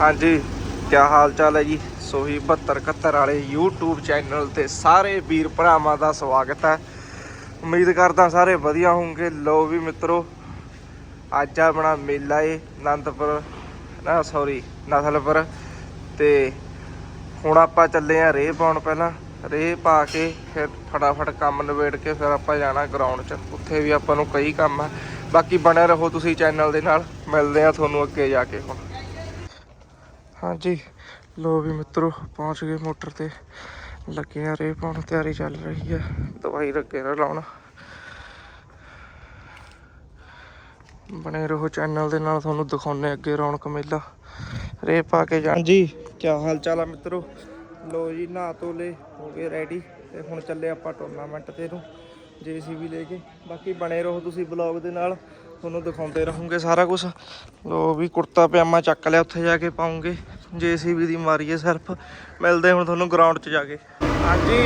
ਹਾਂਜੀ ਕੀ ਹਾਲ ਚਾਲ ਹੈ ਜੀ? ਸੋਹੀ 7271 ਵਾਲੇ YouTube ਚੈਨਲ ਤੇ ਸਾਰੇ ਵੀਰ ਭਰਾਵਾਂ ਦਾ ਸਵਾਗਤ ਹੈ। ਉਮੀਦ ਕਰਦਾ ਸਾਰੇ ਵਧੀਆ ਹੋਣਗੇ ਲੋ ਵੀ ਮਿੱਤਰੋ, ਅੱਜ ਆਪਣਾ ਮੇਲਾ ਏ ਅਨੰਦਪੁਰ, ਨਾ ਸੌਰੀ ਨਸਲਪੁਰ। ਤੇ ਹੁਣ ਆਪਾਂ ਚੱਲੇ ਆ ਰੇਹ ਪਾਉਣ ਪਹਿਲਾਂ। ਰੇਹ ਪਾ ਕੇ ਫਿਰ ਫਟਾਫਟ ਕੰਮ ਨਿਬੇੜ ਕੇ ਫਿਰ ਆਪਾਂ ਜਾਣਾ ਗਰਾਊਂਡ 'ਚ। ਉੱਥੇ ਵੀ ਆਪਾਂ ਨੂੰ ਕਈ ਕੰਮ ਆ। ਬਾਕੀ ਬਣੇ ਰਹੋ ਤੁਸੀਂ ਚੈਨਲ ਦੇ ਨਾਲ। ਮਿਲਦੇ ਆ ਤੁਹਾਨੂੰ ਅੱਗੇ ਜਾ ਕੇ ਹੁਣ। ਹਾਂਜੀ। ਲੋ ਵੀ ਮਿੱਤਰੋ, ਪਹੁੰਚ ਗਏ ਮੋਟਰ ਤੇ। ਲੱਗੇ ਆ ਰੇ ਪਾਉਣ, ਤਿਆਰੀ ਚੱਲ ਰਹੀ ਹੈ ਦਵਾਈ ਲੱਗੇ ਨਾ ਲਾਉਣ। ਬਣੇ ਰਹੋ ਚੈਨਲ ਦੇ ਨਾਲ, ਤੁਹਾਨੂੰ ਦਿਖਾਉਣੇ ਅੱਗੇ ਰੌਣਕ ਮੇਲਾ। ਰੇ ਪਾ ਕੇ ਜਾਣ ਜੀ ਕੀ ਹਾਲ ਚਾਲ ਆ ਮਿੱਤਰੋ? ਲੋ ਜੀ, ਨਹਾ ਧੋ ਲੇ ਹੋ ਗਏ ਰੈਡੀ ਤੇ ਹੁਣ ਚੱਲੇ ਆਪਾਂ ਟੂਰਨਾਮੈਂਟ ਤੇ ਨੂੰ ਜੀਸੀਬੀ ਲੈ ਕੇ। ਬਾਕੀ ਬਣੇ ਰਹੋ ਤੁਸੀਂ ਬਲੌਗ ਦੇ ਨਾਲ। ਤੁਹਾਨੂੰ ਦਿਖਾਉਂਦੇ ਰਹੂੰਗੇ ਸਾਰਾ ਕੁਝ ਲੋ ਵੀ ਕੁੜਤਾ ਪਜਾਮਾ ਚੱਕ ਲਿਆ, ਉੱਥੇ ਜਾ ਕੇ ਪਾਉਂਗੇ। ਜੀਸੀਬੀ ਦੀ ਮਾਰੀਏ ਸਿਰਫ। ਮਿਲਦੇ ਹੁਣ ਤੁਹਾਨੂੰ ਗਰਾਊਂਡ 'ਚ ਜਾ ਕੇ। ਹਾਂਜੀ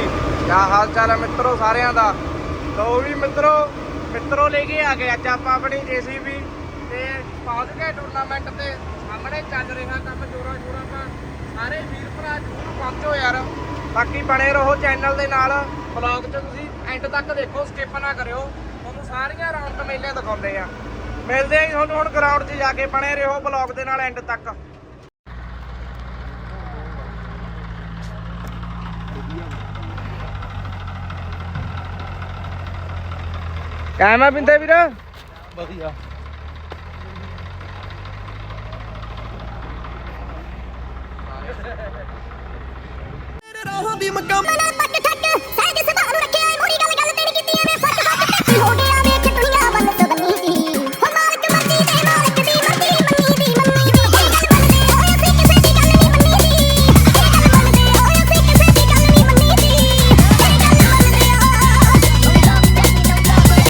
ਕੀ ਹਾਲ ਚਾਲ ਹੈ ਮਿੱਤਰੋ ਸਾਰਿਆਂ ਦਾ? ਲੋ ਵੀ ਮਿੱਤਰੋ ਮਿੱਤਰੋ ਲੈ ਕੇ ਆ ਗਏ ਅੱਜ ਆਪਾਂ ਆਪਣੀ ਜੀਸੀਬੀ। ਤੇ ਪਹੁੰਚ ਗਏ ਟੂਰਨਾਮੈਂਟ ਤੇ ਸਾਹਮਣੇ ਚੱਲ ਰਿਹਾ ਕੰਮ ਜੋਰਾਂ ਸ਼ੋਰਾਂ ਦਾ। ਸਾਰੇ ਵੀਰ ਭਰਾ ਜਰੂਰ ਪਹੁੰਚੋ ਯਾਰ। ਬਾਕੀ ਬਣੇ ਰਹੋ ਚੈਨਲ ਦੇ ਨਾਲ। ਬਲੌਗ 'ਚ ਤੁਸੀਂ ਐਂਡ ਤੱਕ ਦੇਖੋ ਸਕਿਪ ਨਾ ਕਰਿਓ। ਸਾਰੀਆਂ ਰੌਣਕ ਮੇਲੇ ਦਿਖਾਉਂਦੇ ਆ। ਮਿਲਦੇ ਆਂ ਤੁਹਾਨੂੰ ਹੁਣ ਗਰਾਊਂਡ 'ਚ ਜਾ ਕੇ ਬਣੇ ਰਹੋ ਬਲੌਗ ਦੇ ਨਾਲ ਐਂਡ ਤੱਕ। ਕਾਇਮ ਬਿੰਦੇ ਵੀਰ? ਵਧੀਆ। ਰਾਹਾਂ ਦੀ ਮਕਾਮ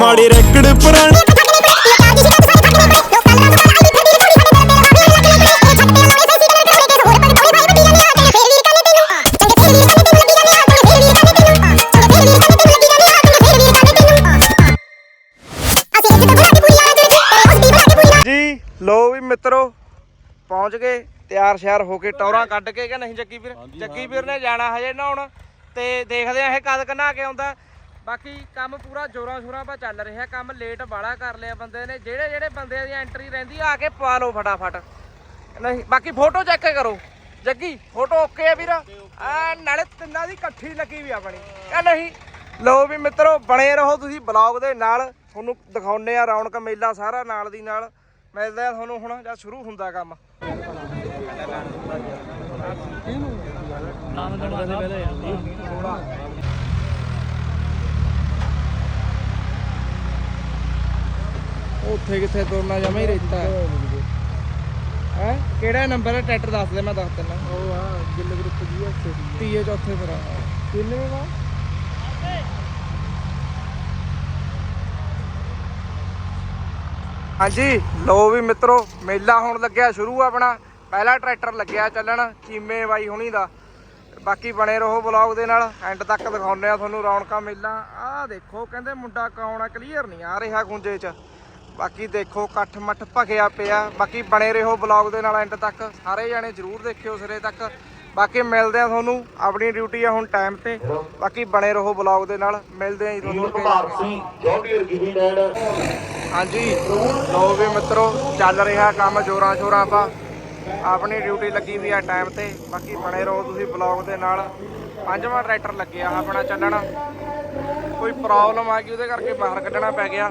ਮਾੜੇ ਰੈਕੜ ਪੁਰਾਣੇ ਜੀ ਲੋ ਵੀ ਮਿੱਤਰੋ ਪਹੁੰਚ ਗਏ ਤਿਆਰ ਸ਼ਿਆਰ ਹੋ ਕੇ ਟੌਰਾਂ ਕੱਢ ਕੇ ਕਿ ਨਹੀਂ? ਜੱਗੀ ਵੀਰ ਜੱਗੀ ਵੀਰ ਨੇ ਜਾਣਾ ਹਜੇ ਨਹਾਉਣ। ਤੇ ਦੇਖਦੇ ਆ ਇਹ ਕਦ ਕਨਾ ਕੇ ਆਉਂਦਾ। ਬਾਕੀ ਕੰਮ ਪੂਰਾ ਜੋਰਾਂ ਸ਼ੋਰਾਂ 'ਪਾ ਚੱਲ ਰਿਹਾ ਕੰਮ ਲੇਟ ਬਾਲਾ ਕਰ ਲਿਆ ਬੰਦੇ ਨੇ ਜਿਹੜੇ ਜਿਹੜੇ ਬੰਦਿਆਂ ਦੀ ਐਂਟਰੀ ਰਹਿੰਦੀ ਆ ਕੇ ਪਵਾ ਲਓ ਫਟਾਫਟ। ਨਹੀਂ ਬਾਕੀ ਫੋਟੋ ਚੈੱਕ ਕਰੋ। ਜੱਗੀ ਫੋਟੋ ਓਕੇ ਆ ਵੀਰ? ਆ ਨਾਲੇ ਤਿੰਨਾਂ ਦੀ ਇਕੱਠੀ ਲੱਗੀ ਵੀ ਆਪਣੀ। ਕਹ ਨਹੀਂ ਲੋ ਵੀ ਮਿੱਤਰੋ ਬਣੇ ਰਹੋ ਤੁਸੀਂ ਬਲੌਗ ਦੇ ਨਾਲ। ਤੁਹਾਨੂੰ ਦਿਖਾਉਨੇ ਆ ਰੌਣਕ ਮੇਲਾ ਸਾਰਾ ਨਾਲ ਦੀ ਨਾਲ। ਮਿਲਦੇ ਤੁਹਾਨੂੰ ਹੁਣ ਜਦ ਸ਼ੁਰੂ ਹੁੰਦਾ ਕੰਮ। ਉੱਥੇ ਕਿੱਥੇ ਤੁਰਨਾ ਜਮਾ ਹੀ ਰਹਿਤਾ। ਹੈ? ਕਿਹੜਾ ਨੰਬਰ ਹੈ? ਟਰੈਕਟਰ ਦੱਸ ਦੇ ਮੈਂ ਦੱਸ ਦਿੰਦਾ। ਉਹ ਆ ਗਿੱਲ ਗਰੁੱਪ ਦੀ ਆ ਤੀਏ ਚੌਥੇ ਫਿਰ ਆ। ਕਿੰਨੇ ਵਾ ਹਾਂਜੀ ਲੋ ਵੀ ਮਿੱਤਰੋ ਮੇਲਾ ਹੁਣ ਲੱਗਿਆ ਸ਼ੁਰੂ ਆਪਣਾ। ਪਹਿਲਾ ਟਰੈਕਟਰ ਲੱਗਿਆ ਚੱਲਣ ਚੀਮੇ ਬਾਈ ਹੁਣੀ ਦਾ। ਬਾਕੀ ਬਣੇ ਰਹੋ ਬਲੌਗ ਦੇ ਨਾਲ। ਐਂਡ ਤੱਕ ਦਿਖਾਉਂਦੇ ਆ ਤੁਹਾਨੂੰ ਰੌਣਕਾਂ ਮੇਲਾ। ਆਹ ਦੇਖੋ ਕਹਿੰਦੇ ਮੁੰਡਾ ਕੌਣ ਆ? ਕਲੀਅਰ ਨਹੀਂ ਆ ਰਿਹਾ ਗੁੰਜੇ 'ਚ। ਬਾਕੀ ਦੇਖੋ ਇਕੱਠ ਮੱਠ ਭਖਿਆ ਪਿਆ। ਬਾਕੀ ਬਣੇ ਰਹੋ ਬਲੌਗ ਦੇ ਨਾਲ ਐਂਡ ਤੱਕ। ਸਾਰੇ ਜਾਣੇ ਜਰੂਰ ਦੇਖਿਓ ਸਿਰੇ ਤੱਕ। ਬਾਕੀ ਮਿਲਦੇ ਆ ਤੁਹਾਨੂੰ। ਆਪਣੀ ਡਿਊਟੀ ਆ ਹੁਣ ਟਾਈਮ ਤੇ। ਬਾਕੀ ਬਣੇ ਰਹੋ ਬਲੌਗ ਦੇ ਨਾਲ। ਮਿਲਦੇ ਆ ਜੀ ਤੁਹਾਨੂੰ ਹਾਂਜੀ। ਲੋ ਵੀ ਮਿੱਤਰੋ ਚੱਲ ਰਿਹਾ ਕੰਮ ਜੋਰਾਂ ਸ਼ੋਰਾਂ ਆਪਾਂ ਆਪਣੀ ਡਿਊਟੀ ਲੱਗੀ ਵੀ ਆ ਟਾਈਮ ਤੇ। ਬਾਕੀ ਬਣੇ ਰਹੋ ਤੁਸੀਂ ਬਲੌਗ ਦੇ ਨਾਲ। ਪੰਜਵਾਂ ਟਰੈਕਟਰ ਲੱਗਿਆ ਆਪਣਾ ਚੱਲਣ। ਕੋਈ ਪ੍ਰੋਬਲਮ ਆ ਗਈ ਉਹਦੇ ਕਰਕੇ ਬਾਹਰ ਕੱਢਣਾ ਪੈ ਗਿਆ।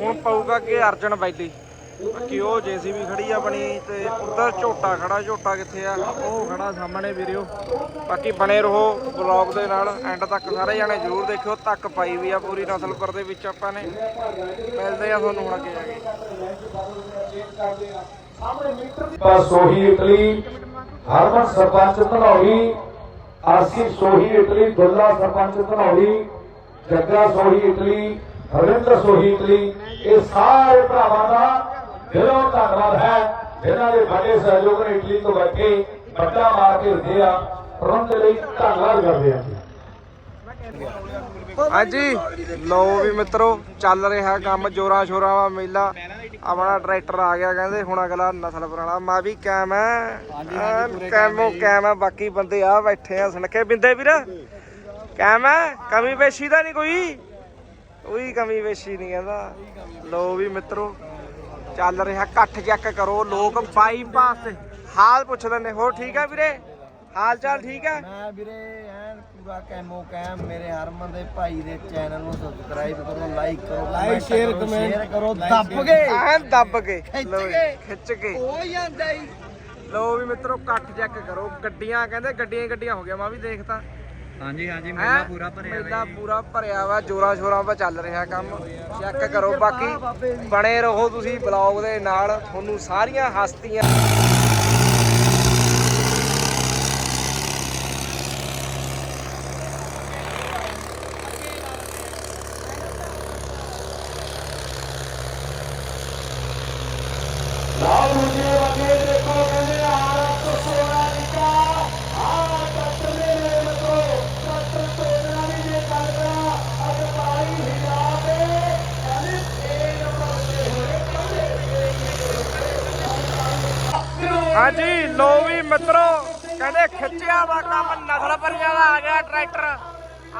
ਹੁਣ ਪਊਗਾ ਕਿ ਅਰਜਨ ਬੈਲੀ। ਬਾਕੀ ਉਹ ਜੇਸੀਬੀ ਖੜੀ ਆਪਣੀ ਤੇ ਉਧਰ ਝੋਟਾ ਖੜਾ, ਝੋਟਾ ਕਿੱਥੇ ਆ? ਉਹ ਖੜਾ ਸਾਹਮਣੇ ਵੀਰਿਓ। ਬਾਕੀ ਬਣੇ ਰਹੋ ਬਲੌਗ ਦੇ ਨਾਲ ਐਂਡ ਤੱਕ ਸਾਰੇ ਜਾਣੇ ਜਰੂਰ ਦੇਖਿਓ। ਤੱਕ ਪਾਈ ਵੀ ਆ ਪੂਰੀ ਨਸਲਪੁਰ ਦੇ ਵਿੱਚ ਆਪਾਂ ਨੇ। ਮਿਲਦੇ ਆ ਤੁਹਾਨੂੰ ਹੁਣ ਅੱਗੇ ਜਾ ਕੇ। ਪਰ Sohi Italy, Harman sarpanch Dhanauri Asif Sohi Italy, Dulla sarpanch Dhanauri Jagga Sohi Italy, Harinder Sohi Italy ਇਹ ਸਾਰੇ ਭਰਾਵਾਂ ਦਾ ਦਿਲੋਂ ਧੰਨਵਾਦ ਹੈ ਜਿਨ੍ਹਾਂ ਦੇ ਵੱਡੇ ਸਹਿਯੋਗ ਨੇ ਇਟਲੀ ਤੋਂ ਬੈਠੇ ਵੱਡਾ ਮਾਰ ਕੇ ਦਿੱਤੇ ਆ ਪ੍ਰਬੰਧ ਲਈ ਧੰਨਵਾਦ ਕਰਦੇ ਹਾਂ ਹਾਂਜੀ ਲਓ ਵੀ ਮਿੱਤਰੋ ਚੱਲ ਰਿਹਾ ਕੰਮ ਜੋਰਾਂ ਸ਼ੋਰਾਂ ਦਾ ਮੇਲਾ। ਆਪਣਾ ਟਰੈਕਟਰ ਆ ਗਿਆ ਕਹਿੰਦੇ ਹੁਣ ਅਗਲਾ ਨਸਲ ਪੁਰਾਣਾ। ਮੈਂ ਵੀ ਕੈਮ ਹੈ ਕੈਮੋ ਕੈਮ ਹੈ ਬਾਕੀ ਬੰਦੇ ਆ ਬੈਠੇ ਆ ਸੁਣਕੇ। ਬਿੰਦੇ ਵੀਰ ਕੈਮ ਹੈ ਕਮੀ ਪੇਸ਼ੀ ਦਾ ਨਹੀਂ ਕੋਈ? ਕੋਈ ਕਮੀ ਪੇਸ਼ੀ ਨਹੀਂ ਕਹਿੰਦਾ। ਲੋ ਵੀ ਮਿੱਤਰੋ ਚੱਲ ਰਿਹਾ ਇਕੱਠ ਚੈੱਕ ਕਰੋ ਲੋਕ ਬਾਈਪਾਸ ਤੇ। ਹਾਲ ਪੁੱਛਦੇ ਨੇ ਹੋ ਠੀਕ ਹੈ ਵੀਰੇ? ਹਾਲ ਚਾਲ ਠੀਕ ਹੈ ਮੈਂ ਵੀਰੇ ਐਨ ਪੂਰਾ ਕੈਮੋ ਕੈਮ ਮੇਰੇ ਹਰਮਨ ਦੇ ਭਾਈ ਦੇ ਚੈਨਲ ਨੂੰ ਸਬਸਕ੍ਰਾਈਬ ਕਰੋ ਲਾਈਕ ਕਰੋ ਲਾਈਕ ਸ਼ੇਅਰ ਕਮੈਂਟ ਸ਼ੇਅਰ ਕਰੋ ਦੱਬ ਕੇ ਐਨ ਦੱਬ ਕੇ ਕੇ। ਖਿੱਚ ਕੇ ਹੋ ਜਾਂਦਾ ਹੀ ਲੋ ਵੀ ਮਿੱਤਰੋ ਇਕੱਠ ਚੈੱਕ ਕਰੋ। ਗੱਡੀਆਂ ਕਹਿੰਦੇ ਗੱਡੀਆਂ ਗੱਡੀਆਂ ਹੋ ਗਿਆ ਮੈਂ ਵੀ ਦੇਖਤਾ ਹਾਂਜੀ ਹਾਂਜੀ ਮੇਲਾ ਪੂਰਾ ਭਰਿਆ ਮੇਲਾ ਪੂਰਾ ਭਰਿਆ ਵਾ ਜੋਰਾਂ ਸ਼ੋਰਾਂ 'ਤੇ ਚੱਲ ਰਿਹਾ ਕੰਮ। ਚੈੱਕ ਕਰੋ ਬਾਕੀ ਬਣੇ ਰਹੋ ਤੁਸੀਂ ਬਲੌਗ ਦੇ ਨਾਲ। ਤੁਹਾਨੂੰ ਸਾਰੀਆਂ ਹਸਤੀਆਂ ਹਾਂਜੀ ਲੋ ਵੀ ਮਿੱਤਰੋ, ਕਹਿੰਦੇ ਖਿੱਚਿਆ ਵਾ ਕੰਮ, ਨਸਲ ਪਰੀਆਂ ਦਾ ਆ ਗਿਆ ਟਰੈਕਟਰ।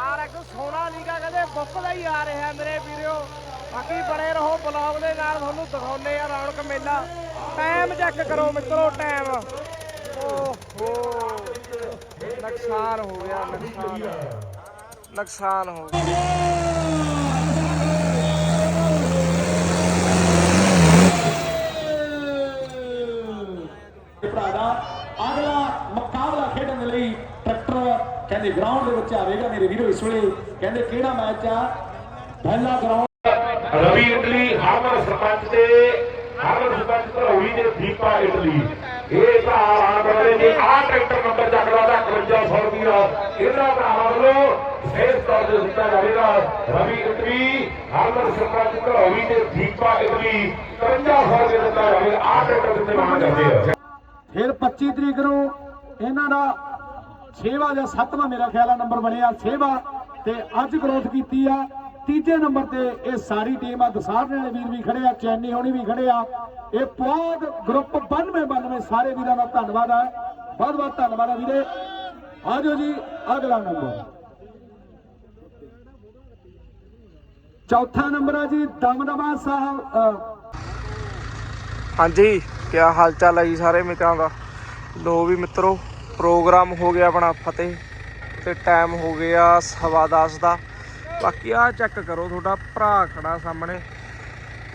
ਆਰ ਇੱਕ ਸੋਨਾ ਲੀਗਾ ਕਹਿੰਦੇ ਬੁੱਕ ਹੀ ਆ ਰਿਹਾ ਮੇਰੇ ਵੀਰਿਓ ਬਾਕੀ ਬਣੇ ਰਹੋ ਬਲੌਗ ਦੇ ਨਾਲ, ਤੁਹਾਨੂੰ ਦਿਖਾਉਨੇ ਆ ਰੌਣਕ ਮੇਲਾ। ਟਾਈਮ ਚੈੱਕ ਕਰੋ ਮਿੱਤਰੋ ਟਾਈਮ ਓਹੋ, ਨੁਕਸਾਨ ਹੋ ਗਿਆ, ਨੁਕਸਾਨ। ਨੁਕਸਾਨ ਹੋ ਗਿਆ ਭਰਾ ਦਾ ਅਗਲਾ ਮੁਕਾਬਲਾ ਖੇਡਣ ਦੇ ਲਈ ਟਰੈਕਟਰ ਕਹਿੰਦੇ ਗਰਾਊਂਡ ਦੇ ਵਿੱਚ ਆਵੇਗਾ ਮੇਰੇ ਵੀਰੋ ਇਸ ਵੇਲੇ ਕਹਿੰਦੇ ਕਿਹੜਾ ਮੈਚ ਆ? ਪਹਿਲਾ ਗਰਾਊਂਡ ਰਵੀ ਇਟਲੀ ਹਰਮਨ ਸਰਪੰਚ ਤੇ ਹਰਮਨ ਸਰਪੰਚ ਧਰੌਲੀ ਤੇ ਦੀਪਾ ਇਟਲੀ। ਇਹ ਭਰਾ ਆ ਬੜੇ ਨੇ। ਆ ਟਰੈਕਟਰ ਨੰਬਰ ਚੱਕਦਾ ਦਾ 5100 ਰੁਪਿਆ ਇਹਨਾਂ ਭਰਾਵਾਂ ਵੱਲੋਂ ਵਿਸ਼ੇਸ਼ ਤੌਰ ਤੇ ਦਿੱਤਾ ਜਾਵੇਗਾ। ਰਵੀ ਇਟਲੀ ਹਰਮਨ ਸਰਪੰਚ ਧਰੌਲੀ ਤੇ ਦੀਪਾ ਇਟਲੀ। 5300 ਰੁਪਏ ਦਿੱਤਾ ਜਾਵੇਗਾ। ਆ ਟਰੈਕਟਰ ਦਿੱਤੇ ਮਾਨ ਕਰਦੇ ਆ? ਫਿਰ 25 ਤਰੀਕ ਨੂੰ ਇਹਨਾਂ ਦਾ 6ਵਾਂ ਜਾਂ 7ਵਾਂ ਮੇਰਾ ਖਿਆਲ ਆ ਨੰਬਰ ਬਣਿਆ 6ਵਾਂ ਤੇ ਅੱਜ ਗ੍ਰੋਥ ਕੀਤੀ ਆ। ਤੀਜੇ ਨੰਬਰ ਤੇ ਇਹ ਸਾਰੀ ਟੀਮ ਆ, ਦਸਾਰ ਵਾਲੇ ਵੀਰ ਵੀ ਖੜੇ ਆ, ਚੈਨੀ ਹੋਣੀ ਵੀ ਖੜੇ ਆ। ਇਹ ਪੁਆਧ ਗਰੁੱਪ 92 92 ਸਾਰੇ ਵੀਰਾਂ ਦਾ ਧੰਨਵਾਦ ਆ। ਬਹੁਤ ਬਹੁਤ ਧੰਨਵਾਦ ਆ ਵੀਰੇ। ਆਜੋ ਜੀ, ਅਗਲਾ ਨੰਬਰ ਚੌਥਾ ਨੰਬਰ ਆ ਜੀ, ਦਮਦਮਾ ਸਾਹਿਬ ਹਾਂਜੀ ਕੀ ਹਾਲ ਚਾਲ ਹੈ ਜੀ ਸਾਰੇ ਮਿੱਤਰਾਂ ਦਾ? ਲੋ ਵੀ ਮਿੱਤਰੋ ਪ੍ਰੋਗਰਾਮ ਹੋ ਗਿਆ ਆਪਣਾ ਫਤਿਹ ਤੇ ਟਾਈਮ ਹੋ ਗਿਆ ਸਵਾ ਦਸ ਦਾ। ਬਾਕੀ ਆ ਚੈੱਕ ਕਰੋ, ਤੁਹਾਡਾ ਭਰਾ ਖੜਾ ਸਾਹਮਣੇ।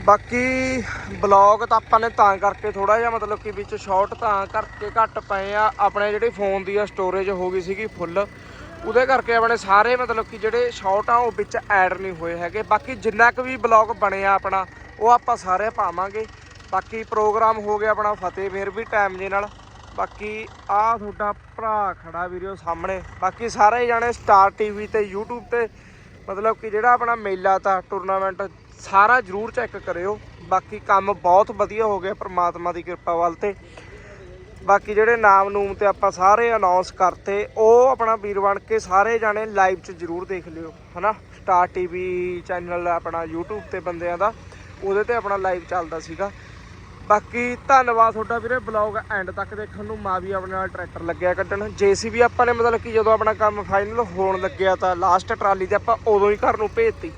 ਬਾਕੀ ਬਲੌਗ ਤਾਂ ਆਪਾਂ ਨੇ ਤਾਂ ਕਰਕੇ ਥੋੜਾ ਜਿਹਾ ਮਤਲਬ ਕਿ ਵਿੱਚ ਸ਼ਾਰਟ ਤਾਂ ਕਰਕੇ ਘੱਟ ਪਏ ਆ। ਆਪਣੇ ਜਿਹੜੇ ਫੋਨ ਦੀ ਆ ਸਟੋਰੇਜ ਹੋ ਗਈ ਸੀਗੀ ਫੁੱਲ ਉਹਦੇ ਕਰਕੇ ਆਪਣੇ ਸਾਰੇ ਮਤਲਬ ਕਿ ਜਿਹੜੇ ਸ਼ਾਰਟ ਆ, ਉਹ ਵਿੱਚ ਐਡ ਨਹੀਂ ਹੋਏ ਹੈਗੇ। ਬਾਕੀ ਜਿੰਨਾ ਕੁ ਵੀ ਬਲੌਗ ਬਣਿਆ ਆਪਣਾ, ਉਹ ਆਪਾਂ ਸਾਰੇ ਪਾਵਾਂਗੇ। ਬਾਕੀ ਪ੍ਰੋਗਰਾਮ ਹੋ ਗਿਆ ਆਪਣਾ ਫਤਿਹ, ਫਿਰ ਵੀ ਟਾਈਮ ਦੇ ਨਾਲ। ਬਾਕੀ ਆ ਤੁਹਾਡਾ ਭਰਾ ਖੜਾ ਵੀਡੀਓ ਸਾਹਮਣੇ। ਬਾਕੀ ਸਾਰੇ ਜਾਣੇ ਸਟਾਰ ਟੀਵੀ ਤੇ, YouTube ਤੇ, ਮਤਲਬ ਕਿ ਜਿਹੜਾ ਆਪਣਾ ਮੇਲਾ ਤਾਂ ਟੂਰਨਾਮੈਂਟ ਸਾਰਾ ਜਰੂਰ ਚੈੱਕ ਕਰਿਓ। ਬਾਕੀ ਕੰਮ ਬਹੁਤ ਵਧੀਆ ਹੋ ਗਿਆ ਪ੍ਰਮਾਤਮਾ ਦੀ ਕਿਰਪਾ ਵੱਲ ਤੇ। ਬਾਕੀ ਜਿਹੜੇ ਨਾਮ ਨੂਮ ਤੇ ਆਪਾਂ ਸਾਰੇ ਅਨਾਉਂਸ ਕਰਤੇ, ਉਹ ਆਪਣਾ ਵੀਰ ਬਣ ਕੇ ਸਾਰੇ ਜਾਣੇ ਲਾਈਵ 'ਚ ਜਰੂਰ ਦੇਖ ਲਿਓ, ਹਨਾ? ਸਟਾਰ ਟੀਵੀ ਚੈਨਲ ਆਪਣਾ YouTube ਤੇ ਬੰਦਿਆਂ ਦਾ, ਉਹਦੇ ਤੇ ਆਪਣਾ ਲਾਈਵ ਚੱਲਦਾ ਸੀਗਾ। ਬਾਕੀ ਧੰਨਵਾਦ ਤੁਹਾਡਾ ਵੀਰੇ ਬਲੌਗ ਐਂਡ ਤੱਕ ਦੇਖਣ ਨੂੰ। ਮਾਂ ਵੀ ਆਪਣੇ ਨਾਲ ਟਰੈਕਟਰ ਲੱਗਿਆ ਕੱਢਣ। ਜੀਸੀਬੀ ਆਪਾਂ ਨੇ ਮਤਲਬ ਕਿ ਜਦੋਂ ਆਪਣਾ ਕੰਮ ਫਾਈਨਲ ਹੋਣ ਲੱਗਿਆ ਤਾਂ ਲਾਸਟ ਟਰਾਲੀ ਤੇ ਆਪਾਂ ਉਦੋਂ ਹੀ ਘਰ ਨੂੰ ਭੇਜਤੀ।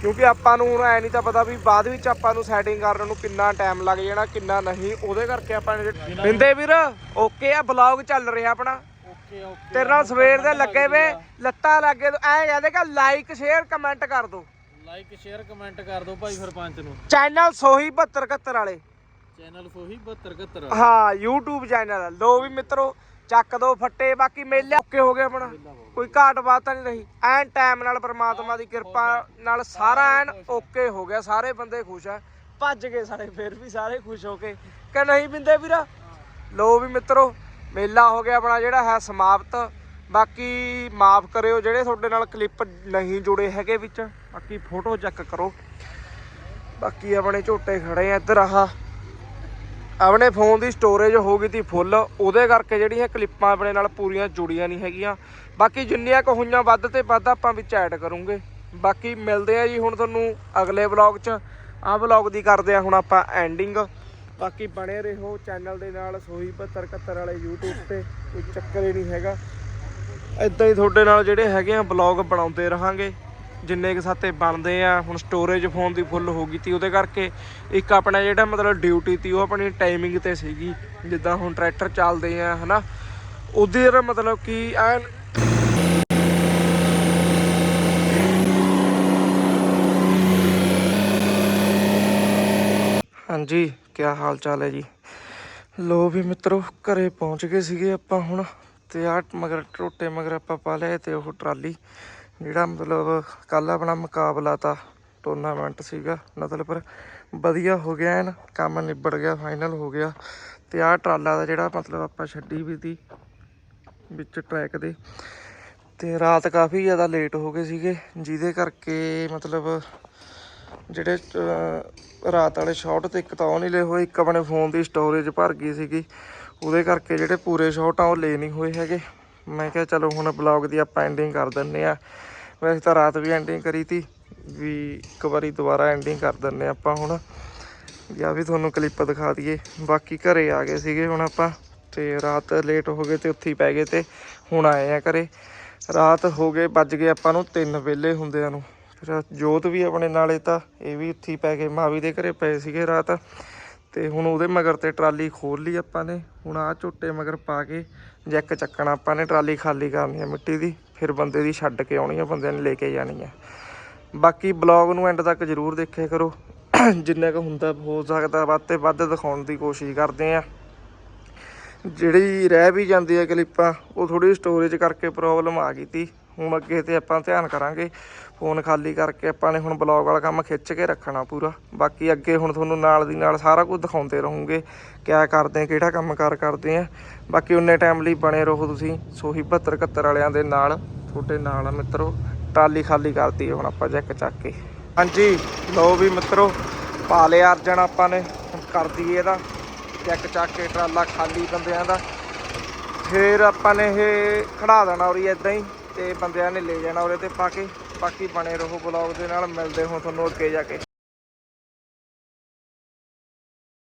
ਕਿਉਂਕਿ ਆਪਾਂ ਨੂੰ ਐ ਨਹੀਂ ਤਾਂ ਪਤਾ ਵੀ ਬਾਅਦ ਵਿੱਚ ਆਪਾਂ ਨੂੰ ਸੈਟਿੰਗ ਕਰਨ ਨੂੰ ਕਿੰਨਾ ਟਾਈਮ ਲੱਗ ਜਾਣਾ ਕਿੰਨਾ ਨਹੀਂ। ਉਹਦੇ ਕਰਕੇ ਆਪਾਂ ਨੇ ਬਿੰਦੇ ਵੀਰ ਓਕੇ ਆ ਬਲੌਗ ਚੱਲ ਰਿਹਾ ਆਪਣਾ। ਓਕੇ ਓਕੇ ਤੇਰੇ ਨਾਲ ਸਵੇਰ ਦੇ ਲੱਗੇ ਵੇ ਲੱਤਾਂ ਲੱਗੇ ਐ ਕਹਿੰਦੇ ਕਿ ਲਾਈਕ ਸ਼ੇਅਰ ਕਮੈਂਟ ਕਰ ਦਿਓ ਲਾਈਕ ਸ਼ੇਅਰ ਕਮੈਂਟ ਕਰ ਦਿਓ ਭਾਈ ਸਰਪੰਚ ਨੂੰ। ਚੈਨਲ ਸੋਹੀ 7271 ਵਾਲੇ। ਚੈਨਲ ਫੋਹੀ 7271 ਹਾਂ YouTube ਚੈਨਲ ਲੋ ਵੀ ਮਿੱਤਰੋ ਚੱਕ ਦੋ ਫੱਟੇ ਬਾਕੀ ਮੇਲੇ ਓਕੇ ਹੋ ਗਏ ਆਪਣਾ ਕੋਈ ਘਾਟ ਬਾਤ ਤਾਂ ਨਹੀਂ ਰਹੀ। ਐਨ ਟਾਈਮ ਨਾਲ ਪ੍ਰਮਾਤਮਾ ਦੀ ਕਿਰਪਾ ਨਾਲ ਸਾਰਾ ਐਨ ਓਕੇ ਹੋ ਗਿਆ। ਸਾਰੇ ਬੰਦੇ ਖੁਸ਼ ਆ। ਭੱਜ ਗਏ ਸਾਰੇ ਫਿਰ ਵੀ ਸਾਰੇ ਖੁਸ਼ ਹੋ ਕੇ। ਕਿ ਨਹੀਂ ਬਿੰਦੇ ਵੀਰਾ? ਲੋ ਵੀ ਮਿੱਤਰੋ ਮੇਲਾ ਹੋ ਗਿਆ ਆਪਣਾ ਜਿਹੜਾ ਹੈ ਸਮਾਪਤ। ਬਾਕੀ ਮਾਫ ਕਰਿਓ ਜਿਹੜੇ ਤੁਹਾਡੇ ਨਾਲ ਕਲਿੱਪ ਨਹੀਂ ਜੁੜੇ ਹੈਗੇ ਵਿੱਚ। ਬਾਕੀ ਫੋਟੋ ਚੈੱਕ ਕਰੋ। ਬਾਕੀ ਆਪਣੇ ਝੋਟੇ ਖੜੇ ਆ ਇੱਧਰ, ਆਹ। ਆਪਣੇ ਫੋਨ ਦੀ ਸਟੋਰੇਜ ਹੋ ਗਈ ਤੀ ਫੁੱਲ ਉਹਦੇ ਕਰਕੇ ਜਿਹੜੀਆਂ ਕਲਿੱਪਾਂ ਆਪਣੇ ਨਾਲ ਪੂਰੀਆਂ ਜੁੜੀਆਂ ਨਹੀਂ ਹੈਗੀਆਂ। ਬਾਕੀ ਜਿੰਨੀਆਂ ਕੁ ਹੋਈਆਂ, ਵੱਧ ਤੇ ਵੱਧ ਆਪਾਂ ਵਿੱਚ ਐਡ ਕਰੂੰਗੇ। ਬਾਕੀ ਮਿਲਦੇ ਆ ਜੀ ਹੁਣ ਤੁਹਾਨੂੰ ਅਗਲੇ ਵਲੌਗ 'ਚ। ਆਹ ਵਲੌਗ ਦੀ ਕਰਦੇ ਆ ਹੁਣ ਆਪਾਂ ਐਂਡਿੰਗ ਬਾਕੀ ਬਣੇ ਰਹੋ ਚੈਨਲ ਦੇ ਨਾਲ ਸੋਹੀ 7271 ਵਾਲੇ YouTube ਤੇ, ਕੋਈ ਚੱਕਰ ਹੀ ਨਹੀਂ ਹੈਗਾ। ਇਦਾਂ ਹੀ ਤੁਹਾਡੇ ਨਾਲ ਜਿਹੜੇ ਹੈਗੇ ਆ ਵਲੌਗ ਬਣਾਉਂਦੇ ਰਹਾਂਗੇ। ਜਿੰਨੇ ਕਿ ਸਾਤੇ ਬਣਦੇ ਆ, ਹੁਣ ਸਟੋਰੇਜ ਫੋਨ ਦੀ ਫੁੱਲ ਹੋ ਗਈ ਤੀ, ਉਹਦੇ ਕਰਕੇ ਇੱਕ ਆਪਣਾ ਜਿਹੜਾ ਮਤਲਬ ਡਿਊਟੀ ਤੀ, ਉਹ ਆਪਣੀ ਟਾਈਮਿੰਗ ਤੇ ਸੀਗੀ, ਜਿੱਦਾਂ ਹੁਣ ਟਰੈਕਟਰ ਚੱਲਦੇ ਆ, ਹਨਾ। ਉਹਦੇ ਦਾ ਮਤਲਬ ਕਿ ਐਨ ਹਾਂਜੀ ਕੀ ਹਾਲ ਚਾਲ ਹੈ ਜੀ? ਲੋ ਵੀ ਮਿੱਤਰੋ, ਘਰੇ ਪਹੁੰਚ ਗਏ ਸੀਗੇ ਆਪਾਂ ਹੁਣ, ਤੇ ਆ ਮਗਰ ਟੋਟੇ ਮਗਰ ਆਪਾਂ ਪਾ ਲਿਆ ਤੇ ਉਹ ਟਰਾਲੀ। ਜਿਹੜਾ ਮਤਲਬ ਕੱਲ ਆਪਣਾ ਮੁਕਾਬਲਾ ਤਾਂ ਟੂਰਨਾਮੈਂਟ ਸੀਗਾ ਮਤਲਬ ਪਰ ਵਧੀਆ ਹੋ ਗਿਆ ਐਨ, ਕੰਮ ਨਿਬੜ ਗਿਆ ਫਾਈਨਲ ਹੋ ਗਿਆ ਤੇ ਆਹ ਟਰਾਲਾ ਦਾ ਜਿਹੜਾ ਮਤਲਬ ਆਪਾਂ ਛੱਡੀ ਵੀ ਤੀ ਵਿੱਚ ਟਰੈਕ ਦੇ ਤੇ ਰਾਤ ਕਾਫੀ ਜ਼ਿਆਦਾ ਲੇਟ ਹੋ ਗਏ ਸੀਗੇ, ਜਿਹਦੇ ਕਰਕੇ ਮਤਲਬ ਜਿਹੜੇ ਰਾਤ ਵਾਲੇ ਸ਼ਾਟ ਤੇ ਇੱਕ ਤਾਂ ਉਹ ਨਹੀਂ ਲਏ ਹੋਏ, ਇੱਕ ਆਪਣੇ ਫੋਨ ਦੀ ਸਟੋਰੇਜ ਭਰ ਗਈ ਸੀਗੀ, ਉਹਦੇ ਕਰਕੇ ਜਿਹੜੇ ਪੂਰੇ ਸ਼ਾਟ ਆ ਉਹ ਲੈ ਨਹੀਂ ਹੋਏ ਹੈਗੇ। ਮੈਂ ਕਿਹਾ ਚਲੋ ਹੁਣ ਬਲੌਗ ਦੀ ਆਪਾਂ ਐਂਡਿੰਗ ਕਰ ਦਿੰਨੇ ਆ। ਵੈਸੇ ਤਾਂ ਰਾਤ ਵੀ ਐਂਡਿੰਗ ਕਰੀ ਤੀ, ਵੀ ਇੱਕ ਵਾਰੀ ਦੁਬਾਰਾ ਐਂਡਿੰਗ ਕਰ ਦਿੰਨੇ ਆਪਾਂ ਹੁਣ। ਜਾਂ ਵੀ ਤੁਹਾਨੂੰ ਕਲਿੱਪ ਦਿਖਾ ਦਈਏ। ਬਾਕੀ ਘਰੇ ਆ ਗਏ ਸੀਗੇ ਹੁਣ ਆਪਾਂ, ਤੇ ਰਾਤ ਲੇਟ ਹੋ ਗਏ ਤੇ ਉੱਥੇ ਹੀ ਪੈ ਗਏ ਤੇ ਹੁਣ ਆਏ ਆ ਘਰੇ। ਰਾਤ ਹੋ ਗਏ, ਵੱਜ ਗਏ ਆਪਾਂ ਨੂੰ 3 ਵੇਲੇ ਹੁੰਦਿਆਂ ਨੂੰ। ਫਿਰ ਜੋਤ ਵੀ ਆਪਣੇ ਨਾਲੇ ਤਾਂ ਇਹ ਵੀ ਉੱਥੇ ਹੀ ਪੈ ਗਏ ਮਾਵੀ ਦੇ ਘਰੇ ਪਏ ਸੀਗੇ ਰਾਤ। ਤੇ ਹੁਣ ਉਹਦੇ ਮਗਰ ਤੇ ਟਰਾਲੀ ਖੋਲ ਲਈ ਆਪਾਂ ਨੇ। ਹੁਣ ਆਹ ਝੋਟੇ ਮਗਰ ਪਾ ਕੇ ਜੈਕ ਚੱਕਣਾ ਆਪਾਂ ਨੇ, ਟਰਾਲੀ ਖਾਲੀ ਕਰਨੀ ਹੈ ਮਿੱਟੀ ਦੀ। ਫਿਰ ਬੰਦੇ ਦੀ ਛੱਡ ਕੇ ਆਉਣੀ ਹੈ ਬੰਦੇ ਨੇ ਲੈ ਕੇ ਜਾਣੀ ਹੈ ਬਾਕੀ ਬਲੌਗ ਨੂੰ ਐਂਡ ਤੱਕ ਜਰੂਰ ਦੇਖਿਆ ਕਰੋ। ਜਿੰਨਾ ਕੁ ਹੁੰਦਾ ਹੋ ਸਕਦਾ, ਵੱਧ ਤੇ ਵੱਧ ਦਿਖਾਉਣ ਦੀ ਕੋਸ਼ਿਸ਼ ਕਰਦੇ ਆ। ਜਿਹੜੀ ਰਹਿ ਵੀ ਜਾਂਦੀ ਹੈ ਕਲਿੱਪਾਂ, ਉਹ ਥੋੜੀ ਸਟੋਰੇਜ ਕਰਕੇ ਪ੍ਰੋਬਲਮ ਆ ਗਈ ਤੀ। ਹੁਣ ਅੱਗੇ ਤੇ ਆਪਾਂ ਧਿਆਨ ਕਰਾਂਗੇ। ਫੋਨ ਖਾਲੀ ਕਰਕੇ ਆਪਾਂ ਨੇ ਹੁਣ ਬਲੌਗ ਵਾਲਾ ਕੰਮ ਖਿੱਚ ਕੇ ਰੱਖਣਾ ਪੂਰਾ। ਬਾਕੀ ਅੱਗੇ ਹੁਣ ਤੁਹਾਨੂੰ ਨਾਲ ਦੀ ਨਾਲ ਸਾਰਾ ਕੁਝ ਦਿਖਾਉਂਦੇ ਰਹੂੰਗੇ, ਕਿਆ ਕਰਦੇ ਆ ਕਿਹੜਾ ਕੰਮ ਕਾਰ ਕਰਦੇ ਆ। ਬਾਕੀ ਉਨੇ ਟਾਈਮ ਲਈ ਬਣੇ ਰਹੋ ਤੁਸੀਂ ਸੋਹੀ 72 71 ਵਾਲਿਆਂ ਦੇ ਨਾਲ। ਤੁਹਾਡੇ ਨਾਲ ਆ ਮਿੱਤਰੋ ਟਰਾਲੀ ਖਾਲੀ ਕਰਤੀ ਹੁਣ ਆਪਾਂ ਜੈਕ ਚੱਕ ਕੇ। ਹਾਂਜੀ, ਲਓ ਵੀ ਮਿੱਤਰੋ, ਪਾ ਲਿਆ ਅਰਜਨ ਆਪਾਂ ਨੇ, ਹੁਣ ਕਰ ਦਈਏ ਇਹਦਾ। ਚੈੱਕ ਚੱਕ ਕੇ ਟਰਾਲਾ ਖਾਲੀ ਬੰਦਿਆਂ ਦਾ। ਫਿਰ ਆਪਾਂ ਨੇ ਇਹ ਖੜਾ ਦੇਣਾ ਉਰੀ ਇਦਾਂ ਹੀ, ਤੇ ਬੰਦਿਆਂ ਨੇ ਲੈ ਜਾਣਾ ਉਰੇ ਤੇ ਪਾ ਕੇ। ਬਾਕੀ ਬਣੇ ਰਹੋ ਬਲੌਗ ਦੇ ਨਾਲ ਮਿਲਦੇ ਹਾਂ ਤੁਹਾਨੂੰ ਅੱਗੇ ਜਾ ਕੇ।